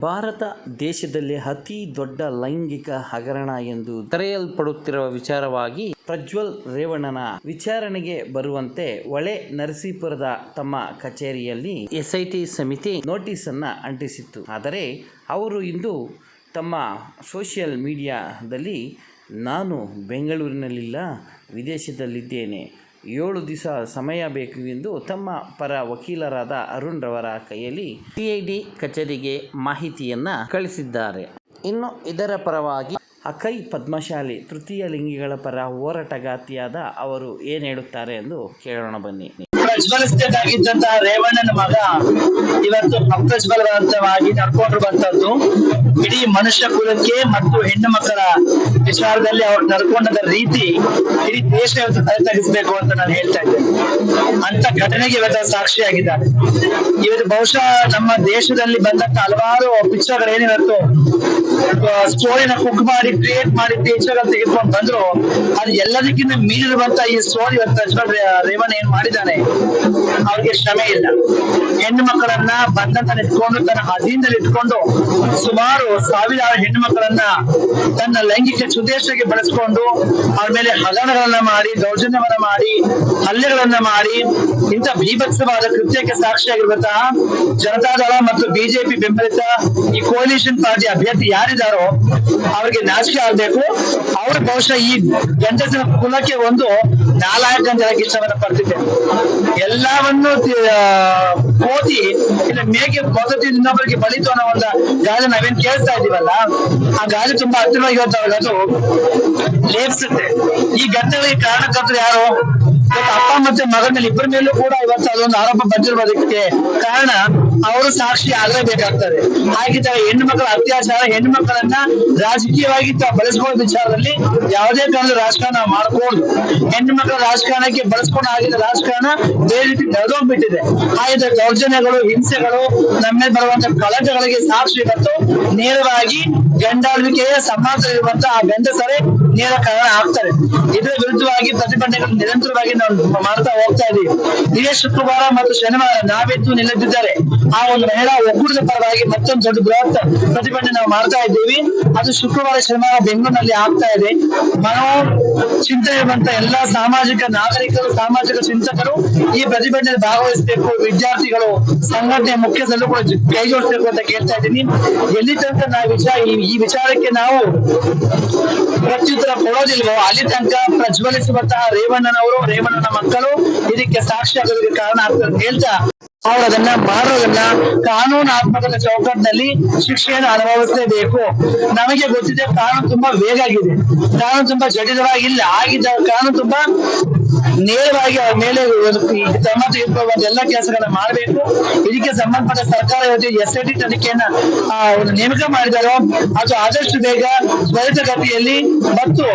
ಭಾರತ ದೇಶದಲ್ಲಿ ಅತಿ ದೊಡ್ಡ ಲೈಂಗಿಕ ಹಗರಣ ಎಂದು ಕರೆಯಲ್ಪಡುತ್ತಿರುವ ವಿಚಾರವಾಗಿ ಪ್ರಜ್ವಲ್ ರೇವಣ್ಣನ ವಿಚಾರಣೆಗೆ ಬರುವಂತೆ ಒಳೆ ನರಸೀಪುರದ ತಮ್ಮ ಕಚೇರಿಯಲ್ಲಿ ಎಸ್ಐಟಿ ಸಮಿತಿ ನೋಟಿಸ್ ಅನ್ನ ಅಂಟಿಸಿತ್ತು. ಆದರೆ ಅವರು ಇಂದು ತಮ್ಮ ಸೋಷಿಯಲ್ ಮೀಡಿಯಾದಲ್ಲಿ, ನಾನು ಬೆಂಗಳೂರಿನಲ್ಲಿಲ್ಲ, ವಿದೇಶದಲ್ಲಿದ್ದೇನೆ. ಏಳು ದಿವಸ ಸಮಯ ಬೇಕು ಎಂದು ತಮ್ಮ ಪರ ವಕೀಲರಾದ ಅರುಣ್ ರವರ ಕೈಯಲ್ಲಿ ಸಿಐಡಿ ಕಚೇರಿಗೆ ಮಾಹಿತಿಯನ್ನ ಕಳಿಸಿದ್ದಾರೆ. ಇನ್ನು ಇದರ ಪರವಾಗಿ ಅಕೈ ಪದ್ಮಶಾಲಿ ತೃತೀಯ ಲಿಂಗಿಗಳ ಪರ ಹೋರಾಟಗಾತಿಯಾದ ಅವರು ಏನು ಹೇಳುತ್ತಾರೆ ಎಂದು ಕೇಳೋಣ ಬನ್ನಿ. ಪ್ರಜ್ವಲಿಸಬೇಕಾಗಿದ್ದಂತಹ ರೇವಣ್ಣನ ಮಗ ಇವತ್ತು ಅಪ್ರಜ್ವಲವಂತವಾಗಿ ನಡ್ಕೊಂಡಿರುವಂತದ್ದು ಇಡೀ ಮನುಷ್ಯ ಕುಲಕ್ಕೆ ಮತ್ತು ಹೆಣ್ಣು ಮಕ್ಕಳ ವಿಚಾರದಲ್ಲಿ ಅವ್ರು ನಡ್ಕೊಂಡದ ರೀತಿ ಇಡೀ ದೇಶ ಇವತ್ತು ತಲೆ ತಗ್ಗಿಸ್ಬೇಕು ಅಂತ ನಾನು ಹೇಳ್ತಾ ಇದ್ದೇನೆ. ಅಂತ ಘಟನೆಗೆ ಇವತ್ತು ಸಾಕ್ಷಿಯಾಗಿದ್ದಾರೆ. ಇವತ್ತು ಬಹುಶಃ ನಮ್ಮ ದೇಶದಲ್ಲಿ ಬಂದಂತ ಹಲವಾರು ಪಿಕ್ಚರ್ಗಳು ಏನಿವತ್ತು ಸ್ಟೋರಿನ ಕುಕ್ ಮಾಡಿ ಕ್ರಿಯೇಟ್ ಮಾಡಿ ಟೀಚರ್ ತೆಗೆದುಕೊಂಡು ಬಂದ್ರು. ಅದು ಎಲ್ಲದಕ್ಕಿಂತ ಮೀರಿರುವಂತ ಈ ಸ್ಟೋರಿ ರೇವಣ್ಣ ಏನ್ ಮಾಡಿದ್ದಾನೆ? ಅವ್ರಿಗೆ ಶ್ರಮೆ ಇಲ್ಲ. ಹೆಣ್ಣು ಮಕ್ಕಳನ್ನ ಬಂಧನ ಇಟ್ಕೊಂಡು ತನ್ನ ಅಧೀನದಲ್ಲಿ ಇಟ್ಕೊಂಡು, ಸುಮಾರು ಸಾವಿರಾರು ಹೆಣ್ಣು ಮಕ್ಕಳನ್ನ ತನ್ನ ಲೈಂಗಿಕ ಸುದೇಶಕ್ಕೆ ಬಳಸ್ಕೊಂಡು, ಅವ್ರ ಮೇಲೆ ಹಗರಣಗಳನ್ನ ಮಾಡಿ, ದೌರ್ಜನ್ಯವನ್ನ ಮಾಡಿ, ಹಲ್ಲೆಗಳನ್ನ ಮಾಡಿ, ಇಂಥ ಭೀಭತ್ಸವಾದ ಕೃತ್ಯಕ್ಕೆ ಸಾಕ್ಷಿಯಾಗಿರುವಂತಹ ಜನತಾದಳ ಮತ್ತು ಬಿಜೆಪಿ ಬೆಂಬಲಿತ ಈ ಕೋಲಿಷನ್ ಪಾರ್ಟಿ ಅಭ್ಯರ್ಥಿ ಯಾರಿದ್ದಾರೋ ಅವ್ರಿಗೆ ನಾಚಿಕೆ ಆಗ್ಬೇಕು. ಅವ್ರ ಬಹುಶಃ ಈ ಗಂಡಸಿನ ಕುಲಕ್ಕೆ ಒಂದು ನಾಲಾಯಕ ಅಂತ ಇಷ್ಟವನ್ನ ಪಡ್ತಿದ್ದೆ ಎಲ್ಲವನ್ನು ಓದಿ ಇಲ್ಲ ಮೇಕೆ ಮೊದಲು ಇನ್ನೊಬ್ಬರಿಗೆ ಬಲಿತು ಅನ್ನೋ ಒಂದು ಗಾಳಿ ನಾವೇನ್ ಕೇಳ್ತಾ ಇದೀವಲ್ಲ ಆ ಗಾಳಿ ತುಂಬಾ ಹತ್ತಿರವಾಗಿ ಅದು ಲೇಪಿಸುತ್ತೆ. ಈ ಘಟನೆಗಳಿಗೆ ಕಾರಣಕರ್ತರು ಯಾರು? ಅಪ್ಪ ಮತ್ತೆ ಮಗನ ಮೇಲೆ ಇಬ್ಬರ ಮೇಲೂ ಕೂಡ ಇವತ್ತು ಅದೊಂದು ಆರೋಪ ಬಂದಿರೋದಕ್ಕೆ ಕಾರಣ ಅವರು ಸಾಕ್ಷಿ ಆಗಲೇಬೇಕಾಗ್ತದೆ. ಹಾಗಿದ್ದಾಗ ಹೆಣ್ಣು ಮಕ್ಕಳ ಅತ್ಯಾಚಾರ, ಹೆಣ್ಣು ಮಕ್ಕಳನ್ನ ರಾಜಕೀಯವಾಗಿ ಬಳಸ್ಕೊಳ್ಳೋ ವಿಚಾರದಲ್ಲಿ ಯಾವುದೇ ಕಾರಣದ ರಾಜಕಾರಣ ಮಾಡಕೂಡದು ಹೆಣ್ಣು ಮಕ್ಕಳ ರಾಜಕಾರಣಕ್ಕೆ ಬಳಸ್ಕೊಂಡು ಆಗಿದ್ದ ರಾಜಕಾರಣ ಬೇರೆ ರೀತಿ ನಡೆದೋಗ್ಬಿಟ್ಟಿದೆ ಹಾಗಿದ್ರೆ ದೌರ್ಜನ್ಯಗಳು, ಹಿಂಸೆಗಳು ನಮ್ಮ ಬರುವಂತ ಕಳಕಗಳಿಗೆ ಸಾಕ್ಷಿ ಇವತ್ತು ನೇರವಾಗಿ ಗಂಡಾಳ್ವಿಕೆಯ ಸಮಾಜವಿರುವಂತಹ ಆ ಗಂಡಸರೇ ನೇರ ಕಾರಣ ಆಗ್ತಾರೆ. ಇದರ ವಿರುದ್ಧವಾಗಿ ಪ್ರತಿಭಟನೆಗಳು ನಿರಂತರವಾಗಿ ನಾವು ಮಾಡ್ತಾ ಹೋಗ್ತಾ ಇದೀವಿ. ಇದೇ ಶುಕ್ರವಾರ ಮತ್ತು ಶನಿವಾರ ನಾವೆದ್ದು ನಿಲ್ಲದಿದ್ದರೆ ಆ ಒಂದು ಮಹಿಳಾ ಒಕ್ಕೂಟದ ಪರವಾಗಿ ಮತ್ತೊಂದು ದೊಡ್ಡ ಬೃಹತ್ ಪ್ರತಿಭಟನೆ ನಾವು ಮಾಡ್ತಾ ಇದ್ದೀವಿ. ಅದು ಶುಕ್ರವಾರ, ಶನಿವಾರ ಬೆಂಗಳೂರಿನಲ್ಲಿ ಆಗ್ತಾ ಇದೆ. ಮನೋ ಚಿಂತನೆ ಇರುವಂತ ಎಲ್ಲಾ ಸಾಮಾಜಿಕ ನಾಗರಿಕರು, ಸಾಮಾಜಿಕ ಚಿಂತಕರು ಈ ಪ್ರತಿಭಟನೆ ಭಾಗವಹಿಸಬೇಕು. ವಿದ್ಯಾರ್ಥಿಗಳು ಸಂಘಟನೆ ಮುಖ್ಯಸ್ಥರು ಕೂಡ ಕೈಗೊಳಿಸಬೇಕು ಅಂತ ಕೇಳ್ತಾ ಇದ್ದೀನಿ. ಎಲ್ಲಿ ತನಕ ನಾವು ಈ- ವಿಚಾರಕ್ಕೆ ನಾವು ಪ್ರತ್ಯುತ್ತರ ಕೊಡೋದಿಲ್ವೋ, ಅಲ್ಲಿ ತನಕ ಪ್ರಜ್ವಲಿಸುವಂತಹ ರೇವಣ್ಣನವರು, ರೇವಣ್ಣನ ಮಕ್ಕಳು ಇದಕ್ಕೆ ಸಾಕ್ಷಿ ಆಗೋದಕ್ಕೆ ಕಾರಣ ಆಗ್ತದೆ ಹೇಳ್ತಾ ಅವ್ರು ಅದನ್ನ ಮಾಡೋದನ್ನ ಕಾನೂನಾತ್ಮಕ ಚೌಕಟ್ಟಿನಲ್ಲಿ ಶಿಕ್ಷೆಯನ್ನು ಅನುಭವಿಸಲೇಬೇಕು. ನಮಗೆ ಗೊತ್ತಿದೆ ಕಾನೂನು ತುಂಬಾ ವೇಗಾಗಿದೆ ಕಾನೂನು ತುಂಬಾ ಜಟಿಲವಾಗಿಲ್ಲ. ಆಗಿದ್ದ ಕಾನೂನು ತುಂಬಾ ನೇರವಾಗಿ ಅವ್ರ ಮೇಲೆ ಕ್ರಮ ತೆಗೆದುಕೊಳ್ಳುವಂತ ಎಲ್ಲ ಕೆಲಸಗಳನ್ನ ಮಾಡಬೇಕು. ಇದಕ್ಕೆ ಸಂಬಂಧಪಟ್ಟ ಸರ್ಕಾರ ಎಸ್ ಐ ಟಿ ತನಿಖೆಯನ್ನ ನೇಮಕ ಮಾಡಿದಾರೋ, ಅದು ಆದಷ್ಟು ಬೇಗ ತ್ವರಿತಗತಿಯಲ್ಲಿ ಮತ್ತು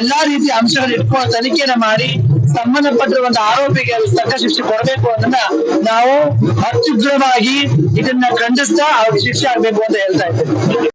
ಎಲ್ಲಾ ರೀತಿಯ ಅಂಶಗಳನ್ನ ಇಟ್ಕೊಂಡು ತನಿಖೆಯನ್ನ ಮಾಡಿ ಸಂಬಂಧಪಟ್ಟಿರುವಂತ ಆರೋಪಿಗೆ ತಕ್ಕ ಶಿಕ್ಷೆ ಕೊಡಬೇಕು ಅನ್ನೋದನ್ನ ನಾವು ಅತ್ಯುಗ್ರವಾಗಿ ಇದನ್ನ ಖಂಡಿಸ್ತಾ ಅವ್ರಿಗೆ ಶಿಕ್ಷೆ ಆಗ್ಬೇಕು ಅಂತ ಹೇಳ್ತಾ ಇದ್ದೇವೆ.